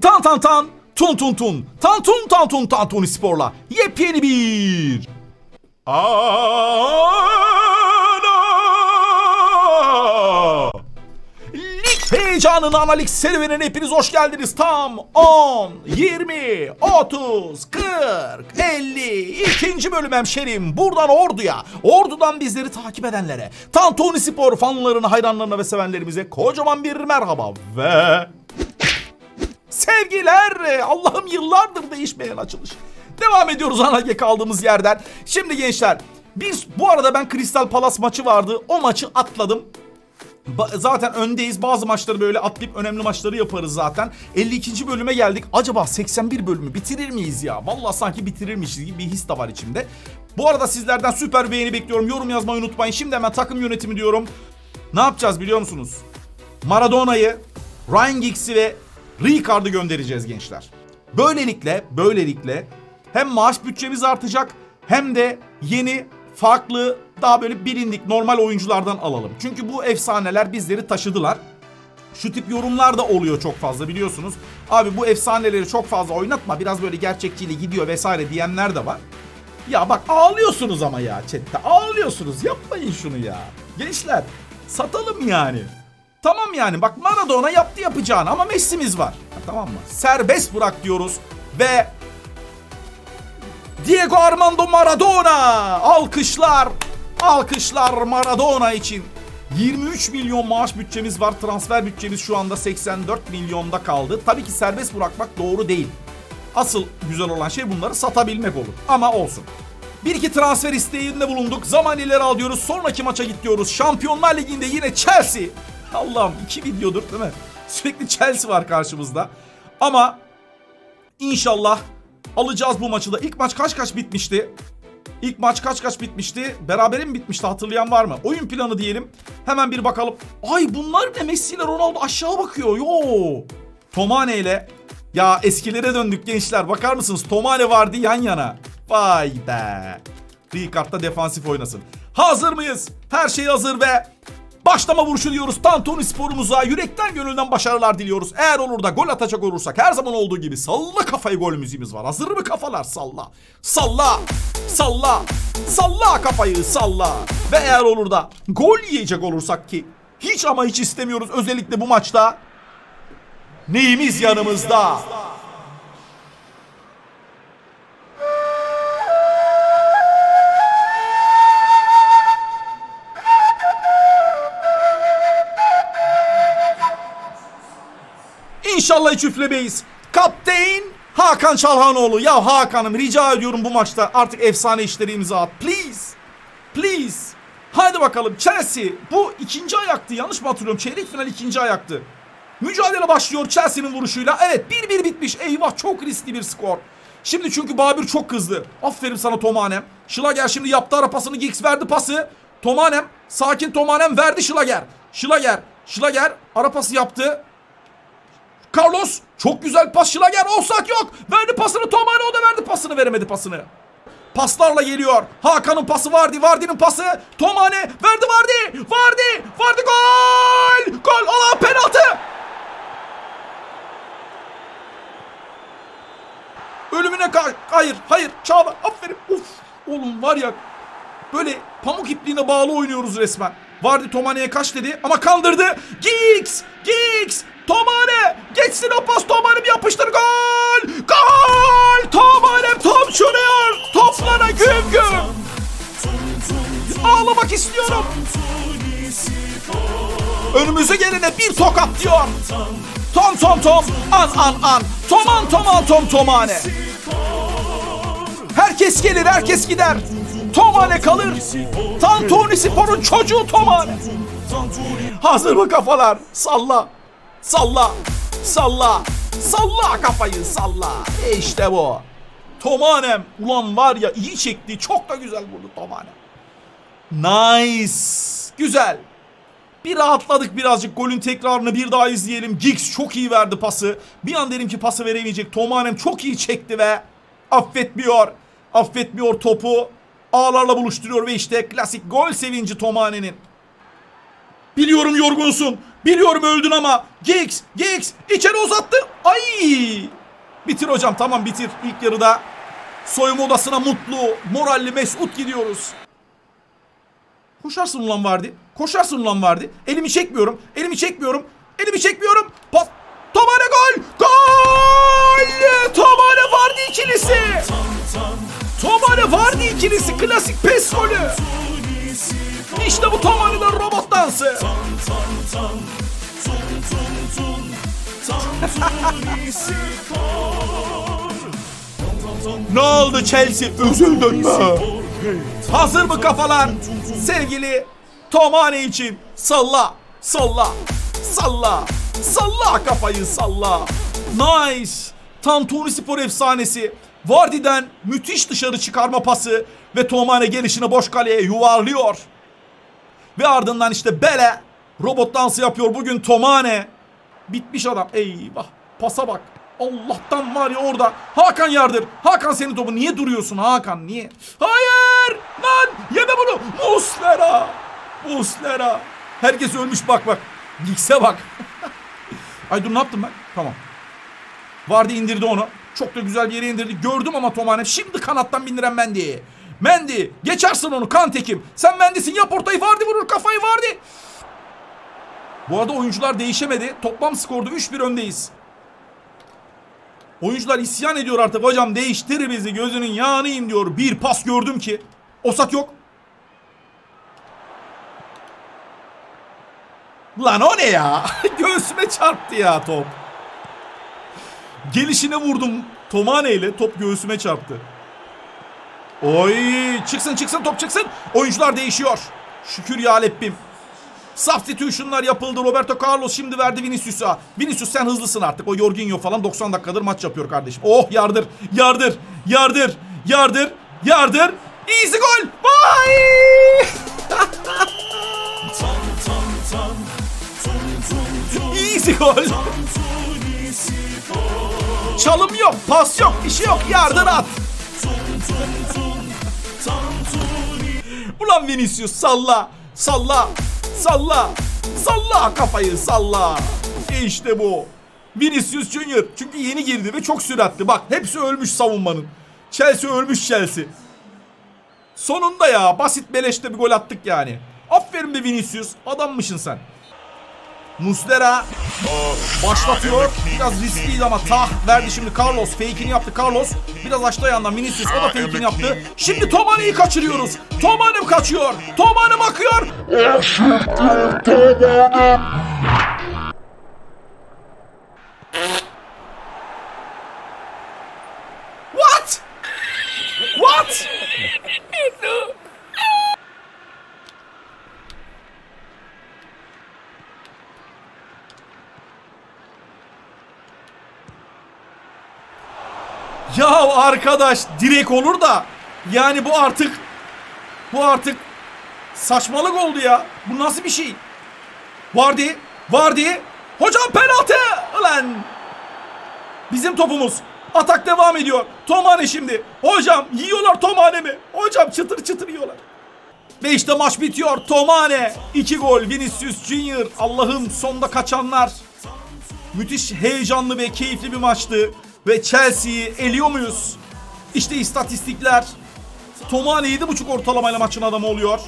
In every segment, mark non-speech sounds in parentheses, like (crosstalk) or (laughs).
Tan tan tan. Tun tun tun. Tan tun tan tun tan tun sporla. Yepyeni bir. Ana! Lig heyecanının analik serüvenine hepiniz hoş geldiniz. Tam 10, 20, 30, 40, 50, ikinci bölüm hemşerim. Buradan Ordu'ya, Ordu'dan bizleri takip edenlere, Tantuni Spor fanlarına, hayranlarına ve sevenlerimize kocaman bir merhaba ve... Sevgiler, Allah'ım yıllardır değişmeyen açılış. Devam ediyoruz ana kaldığımız yerden. Şimdi gençler, biz bu arada ben Crystal Palace maçı vardı. O maçı atladım. Ba- zaten öndeyiz. Bazı maçları böyle atlayıp önemli maçları yaparız zaten. 52. bölüme geldik. Acaba 81 bölümü bitirir miyiz ya? Vallahi sanki bitirirmişiz gibi bir his de var içimde. Bu arada sizlerden süper beğeni bekliyorum. Yorum yazmayı unutmayın. Şimdi hemen takım yönetimi diyorum. Ne yapacağız biliyor musunuz? Maradona'yı, Ryan Giggs'i ve Rijkaard'ı göndereceğiz gençler. Böylelikle, böylelikle hem maaş bütçemiz artacak hem de yeni, farklı, daha böyle bilindik normal oyunculardan alalım. Çünkü bu efsaneler bizleri taşıdılar. Şu tip yorumlar da oluyor çok fazla biliyorsunuz. Abi bu efsaneleri çok fazla oynatma biraz böyle gerçekçiyle gidiyor vesaire diyenler de var. Ya bak ağlıyorsunuz ama ya chatte ağlıyorsunuz yapmayın şunu ya. Gençler satalım yani. Tamam yani bak Maradona yaptı yapacağını ama Messi'miz var. Tamam mı? Serbest bırak diyoruz ve Diego Armando Maradona alkışlar alkışlar Maradona için 23 milyon maaş bütçemiz var. Transfer bütçemiz şu anda 84 milyonda kaldı. Tabii ki serbest bırakmak doğru değil. Asıl güzel olan şey bunları satabilmek olur. Ama olsun. Bir iki transfer isteğinde bulunduk. Zaman ileri alıyoruz. Sonraki maça git diyoruz. Şampiyonlar Ligi'nde yine Chelsea. Allah'ım iki videodur değil mi? Sürekli Chelsea var karşımızda. Ama İnşallah alacağız bu maçı da. İlk maç kaç kaç bitmişti? İlk maç kaç kaç bitmişti? Berabere mi bitmişti hatırlayan var mı? Oyun planı diyelim. Hemen bir bakalım. Ay bunlar ne? Messi ile Ronaldo aşağı bakıyor. Yo. Tomane ile. Ya eskilere döndük gençler. Bakar mısınız? Tomane vardı yan yana. Vay be. Ricard da defansif oynasın. Hazır mıyız? Her şey hazır ve Başlama vuruşu diyoruz Tantuni sporumuza. Yürekten gönülden başarılar diliyoruz. Eğer olur da gol atacak olursak her zaman olduğu gibi salla kafayı gol müziğimiz var. Hazır mı kafalar? Salla. Salla. Salla. Salla kafayı salla. Ve eğer olur da gol yiyecek olursak ki hiç ama hiç istemiyoruz özellikle bu maçta. Neyimiz yanımızda? İnşallah hiç üflemeyiz. Kapten Hakan Çalhanoğlu. Ya Hakan'ım rica ediyorum bu maçta artık efsane işleri imza at. Please. Please. Hadi bakalım Chelsea. Bu ikinci ayaktı. Yanlış mı hatırlıyorum? Çeyrek final ikinci ayaktı. Mücadele başlıyor Chelsea'nin vuruşuyla. Evet 1-1 bitmiş. Eyvah çok riskli bir skor. Şimdi çünkü Babür çok kızdı. Aferin sana Tomanem. Schlager şimdi yaptı ara pasını. Giggs verdi pası. Tomanem. Sakin Tomanem verdi Schlager. Schlager. Schlager ara pası yaptı. Carlos çok güzel pas Schlager offside yok. Verdi pasını Tomane o da verdi pasını veremedi pasını. Paslarla geliyor. Hakan'ın pası Vardy. Vardy'nin pası. Tomane verdi Vardy. Vardy. Vardy gol. Gol. Allah penaltı. Ölümüne ka- hayır hayır Çağla aferin uf oğlum var ya böyle pamuk ipliğine bağlı oynuyoruz resmen. Vardy Tomane'ye kaç dedi ama kaldırdı. Giggs! Giggs! Tomane! Geçsin o pas Tomane bir yapıştır gol! Gol! Tomane top şuruyor! Toplara güm güm! Ağlamak istiyorum! Önümüze gelene bir tokat diyor! Tom tom tom! An an an! Toman toman tom tomane! Herkes gelir, herkes gider. Tomane kalır. Tantuni Spor'un çocuğu Tomane. Hazır mı kafalar? Salla. Salla. Salla. Salla kafayı salla. E işte bu. Tomanem. Ulan var ya iyi çekti. Çok da güzel vurdu Tomanem. Nice. Güzel. Bir rahatladık birazcık. Golün tekrarını bir daha izleyelim. Giggs çok iyi verdi pası. Bir an dedim ki pası veremeyecek. Tomanem çok iyi çekti ve affetmiyor. Affetmiyor topu. Ağlarla buluşturuyor ve işte klasik gol sevinci Tomane'nin. Biliyorum yorgunsun. Biliyorum öldün ama. Giggs, Giggs içeri uzattı. Ay! Bitir hocam tamam bitir. İlk yarıda soyunma odasına mutlu, moralli, mesut gidiyoruz. Koşarsın ulan vardı. Koşarsın ulan vardı. Elimi çekmiyorum. Elimi çekmiyorum. Elimi çekmiyorum. Pas. Tomane gol. Gol! Tomane vardı ikilisi. Tomane vardı ikilisi. Klasik pes golü. İşte bu Tomane'den robot dansı. (laughs) ne oldu Chelsea? Üzüldün mü? Hazır mı kafalar? Sevgili Tomane için salla, salla, salla, salla kafayı salla. Nice. Tantuni Spor efsanesi. Vardy'den müthiş dışarı çıkarma pası ve Tomane gelişini boş kaleye yuvarlıyor. Ve ardından işte Bele robot dansı yapıyor bugün Tomane. Bitmiş adam. Eyvah. Pasa bak. Allah'tan var ya orada. Hakan yardır. Hakan senin topu. Niye duruyorsun Hakan? Niye? Hayır! Lan! Yeme bunu! Muslera! Muslera! Herkes ölmüş bak bak. Gikse bak. (laughs) Ay dur ne yaptım ben? Tamam. Vardı indirdi onu. Çok da güzel bir yere indirdi. Gördüm ama Tomane. Şimdi kanattan bindiren Mendy. Mendy geçersin onu kan tekim. Sen Mendy'sin yap ortayı Vardy vurur kafayı Vardy. Bu arada oyuncular değişemedi. Toplam skorda 3-1 öndeyiz. Oyuncular isyan ediyor artık. Hocam değiştir bizi gözünün yağınıyım diyor. Bir pas gördüm ki. Osak yok. Lan o ne ya? (laughs) Göğsüme çarptı ya top. Gelişine vurdum Tomane ile top göğsüme çarptı. Oy çıksın çıksın top çıksın. Oyuncular değişiyor. Şükür ya Lebbim. Substitution'lar yapıldı. Roberto Carlos şimdi verdi Vinicius'a. Vinicius sen hızlısın artık. O Jorginho falan 90 dakikadır maç yapıyor kardeşim. Oh yardır, yardır, yardır, yardır, yardır. Easy gol. Vay! Easy gol. Çalım yok, pas yok, bir şey yok. Yardır at. Ulan Vinicius salla, salla, salla, salla kafayı salla. İşte bu. Vinicius Junior çünkü yeni girdi ve çok süratli. Bak hepsi ölmüş savunmanın. Chelsea ölmüş Chelsea. Sonunda ya basit beleşte bir gol attık yani. Aferin be Vinicius adammışsın sen. Muslera başlatıyor. Biraz riskliydi ama tah verdi şimdi Carlos. Fake'ini yaptı Carlos. Biraz açtı ayağından Vinicius. O da fake'ini yaptı. Şimdi Tomane'yi kaçırıyoruz. Tomane kaçıyor. Tomane bakıyor. What? What? Arkadaş direkt olur da yani bu artık bu artık saçmalık oldu ya. Bu nasıl bir şey? Vardy, Vardy. Hocam penaltı. Ulan. Bizim topumuz. Atak devam ediyor. Tomane şimdi. Hocam yiyorlar Tomane mi? Hocam çıtır çıtır yiyorlar. Ve işte maç bitiyor. Tomane 2 gol. Vinicius Junior. Allah'ım sonda kaçanlar. Müthiş heyecanlı ve keyifli bir maçtı. Ve Chelsea'yi eliyor muyuz? İşte istatistikler. Tomane 7.5 ortalamayla maçın adamı oluyor.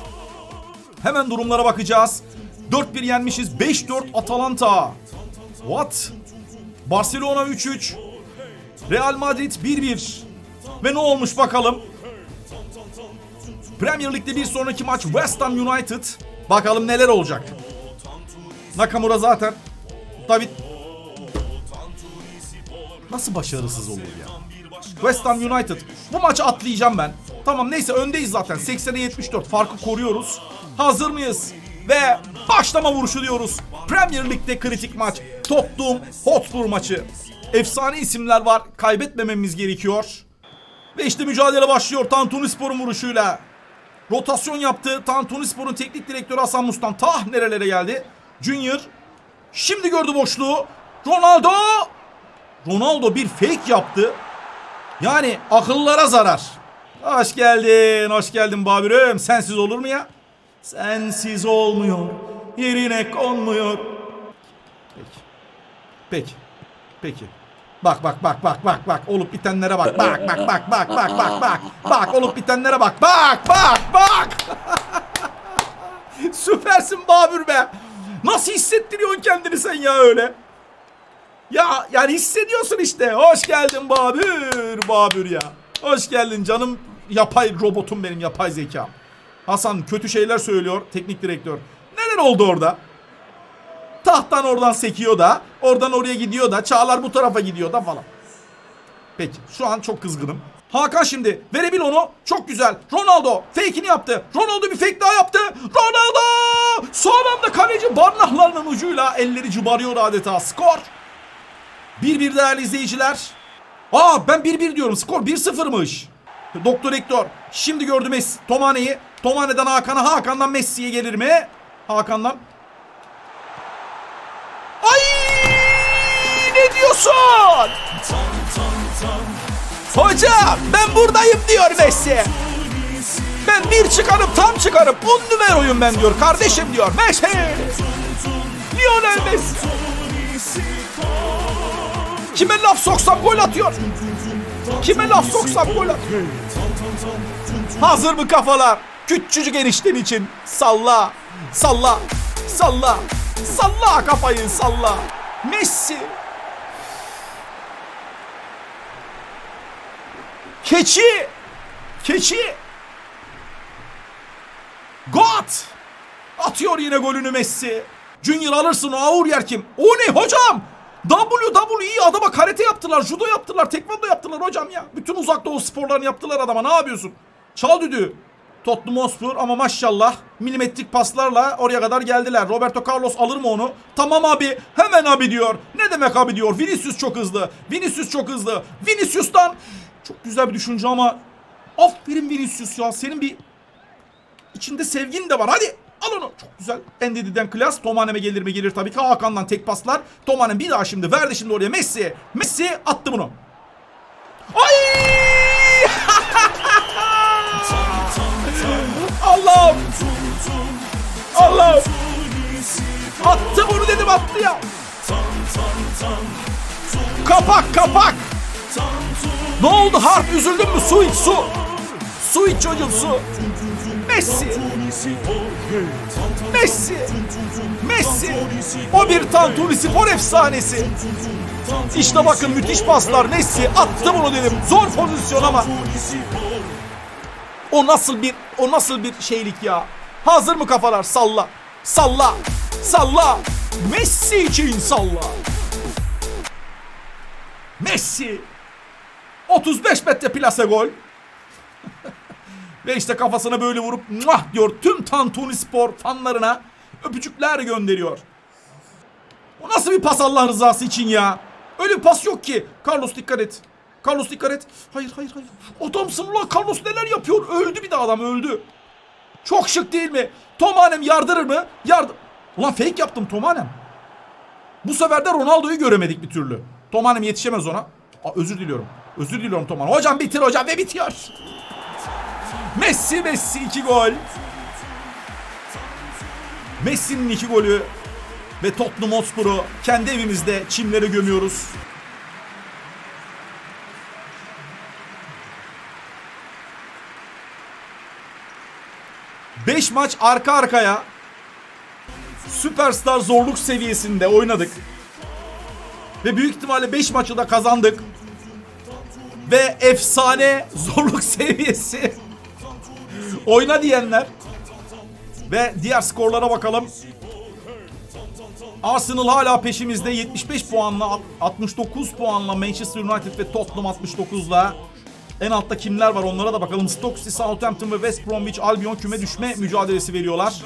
Hemen durumlara bakacağız. 4-1 yenmişiz. 5-4 Atalanta. What? Barcelona 3-3. Real Madrid 1-1. Ve ne olmuş bakalım? Premier Lig'de bir sonraki maç West Ham United. Bakalım neler olacak. Nakamura zaten. David Nasıl başarısız olur ya? West Ham United. Bu maçı atlayacağım ben. Tamam neyse öndeyiz zaten. 80'e 74 farkı koruyoruz. Hazır mıyız? Ve başlama vuruşu diyoruz. Premier Lig'de kritik maç. Tottenham Hotspur maçı. Efsane isimler var. Kaybetmememiz gerekiyor. Ve işte mücadele başlıyor Tantuni Spor'un vuruşuyla. Rotasyon yaptı. Tantuni Spor'un teknik direktörü Hasan Mustan. Tah nerelere geldi. Junior. Şimdi gördü boşluğu. Ronaldo. Ronaldo bir fake yaptı. Yani akıllara zarar. Hoş geldin, hoş geldin Babürüm. Sensiz olur mu ya? Sensiz olmuyor. yerine konmuyor. Peki. Peki. Peki. Bak bak bak bak bak bak olup bitenlere bak. Bak bak bak bak bak bak bak. Bak olup bitenlere bak. Bak bak bak. (laughs) Süpersin Babür be. Nasıl hissettiriyorsun kendini sen ya öyle? Ya yani hissediyorsun işte. Hoş geldin Babür. Babür ya. Hoş geldin canım yapay robotum benim yapay zekam. Hasan kötü şeyler söylüyor teknik direktör. Neler oldu orada? Tahttan oradan sekiyor da, oradan oraya gidiyor da, Çağlar bu tarafa gidiyor da falan. Peki şu an çok kızgınım. Hakan şimdi verebil onu. Çok güzel. Ronaldo fake'ini yaptı. Ronaldo bir fake daha yaptı. Ronaldo! Son anda kaleci barnaklarının ucuyla elleri cıbarıyor adeta. Skor. 1-1 değerli izleyiciler. Aa ben 1-1 diyorum. Skor 1-0'mış. Doktor Hector. Şimdi gördü Messi. Tomane'yi. Tomane'den Hakan'a. Hakan'dan Messi'ye gelir mi? Hakan'dan. Ay! Ne diyorsun? Hocam ben buradayım diyor Messi. Ben bir çıkarıp tam çıkarıp on numarayım ben diyor kardeşim diyor Messi. Lionel Messi. Kime laf soksam gol atıyor. Kime laf soksam gol atıyor. Hazır mı kafalar? Küçücük enişten için. Salla. Salla. Salla. Salla kafayı salla. Messi. Keçi. Keçi. Got. Atıyor yine golünü Messi. Junior alırsın o ağır yer kim? O ne hocam? WWE adama karate yaptılar, judo yaptılar, tekvando yaptılar hocam ya. Bütün uzak doğu sporlarını yaptılar adama ne yapıyorsun? Çal düdüğü. Tottenham Hotspur ama maşallah milimetrik paslarla oraya kadar geldiler. Roberto Carlos alır mı onu? Tamam abi hemen abi diyor. Ne demek abi diyor. Vinicius çok hızlı. Vinicius çok hızlı. Vinicius'tan çok güzel bir düşünce ama aferin Vinicius ya. Senin bir içinde sevgin de var. Hadi al onu. Çok güzel. Endidi'den klas. Tomanem'e gelir mi? Gelir tabii ki. Hakan'dan tek paslar. Tomanem bir daha şimdi verdi şimdi oraya Messi. Messi attı bunu. Ay! (laughs) Allah'ım. Allah'ım. Attı bunu dedim attı ya. Kapak kapak. Ne oldu Harp üzüldün mü? Su iç su. Su iç çocuğum su. Messi. Messi. Messi. O bir Tantuni spor efsanesi. İşte bakın müthiş paslar Messi attı bunu dedim. Zor pozisyon ama. O nasıl bir o nasıl bir şeylik ya. Hazır mı kafalar? Salla. Salla. Salla. Messi için salla. Messi. 35 metre plase gol. (laughs) Ve işte kafasına böyle vurup muah diyor tüm Tantuni Spor fanlarına öpücükler gönderiyor. O nasıl bir pas Allah rızası için ya? Öyle bir pas yok ki. Carlos dikkat et. Carlos dikkat et. Hayır hayır hayır. Adamsın ulan Carlos neler yapıyor? Öldü bir de adam öldü. Çok şık değil mi? Tomanem yardırır mı? Yardım. Ulan fake yaptım Tomanem. Bu sefer de Ronaldo'yu göremedik bir türlü. Tomanem yetişemez ona. Aa, özür diliyorum. Özür diliyorum Tomanem. Hocam bitir hocam ve bitiyor. Messi Messi iki gol. Messi'nin iki golü ve Tottenham Hotspur'u kendi evimizde çimlere gömüyoruz. Beş maç arka arkaya Süperstar zorluk seviyesinde oynadık. Ve büyük ihtimalle 5 maçı da kazandık. Ve efsane (laughs) zorluk seviyesi. Oyna diyenler. Ve diğer skorlara bakalım. Arsenal hala peşimizde 75 puanla 69 puanla Manchester United ve Tottenham 69'la. En altta kimler var onlara da bakalım. Stoke City, Southampton ve West Bromwich Albion küme düşme mücadelesi veriyorlar.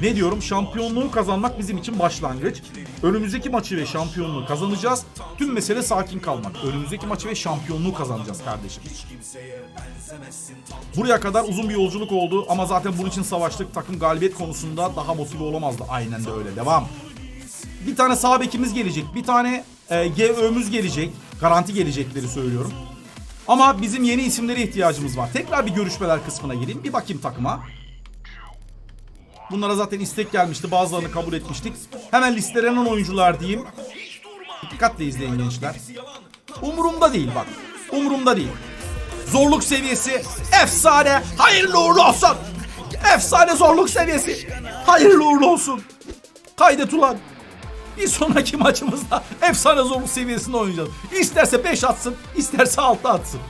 Ne diyorum? Şampiyonluğu kazanmak bizim için başlangıç. Önümüzdeki maçı ve şampiyonluğu kazanacağız. Tüm mesele sakin kalmak. Önümüzdeki maçı ve şampiyonluğu kazanacağız kardeşim. Buraya kadar uzun bir yolculuk oldu ama zaten bunun için savaştık. Takım galibiyet konusunda daha motive olamazdı. Aynen de öyle. Devam. Bir tane sağ bekimiz gelecek. Bir tane e, GÖ'müz gelecek. Garanti gelecekleri söylüyorum. Ama bizim yeni isimlere ihtiyacımız var. Tekrar bir görüşmeler kısmına gireyim. Bir bakayım takıma. Bunlara zaten istek gelmişti. Bazılarını kabul etmiştik. Hemen listelenen oyuncular diyeyim. Dikkatle izleyin gençler. Umurumda değil bak. Umurumda değil. Zorluk seviyesi efsane. Hayırlı uğurlu olsun. Efsane zorluk seviyesi. Hayırlı uğurlu olsun. Kaydet ulan. Bir sonraki maçımızda efsane zorluk seviyesinde oynayacağız. İsterse 5 atsın, isterse 6 atsın.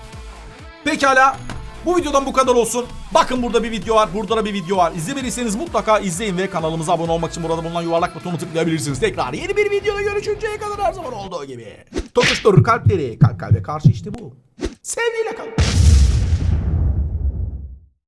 Pekala. Bu videodan bu kadar olsun. Bakın burada bir video var, burada da bir video var. İzlemediyseniz mutlaka izleyin ve kanalımıza abone olmak için burada bulunan yuvarlak butonu tıklayabilirsiniz. Tekrar yeni bir videoda görüşünceye kadar her zaman olduğu gibi. Tokuşturur kalpleri. Kalp kalbe karşı işte bu. Sevgiyle kalın.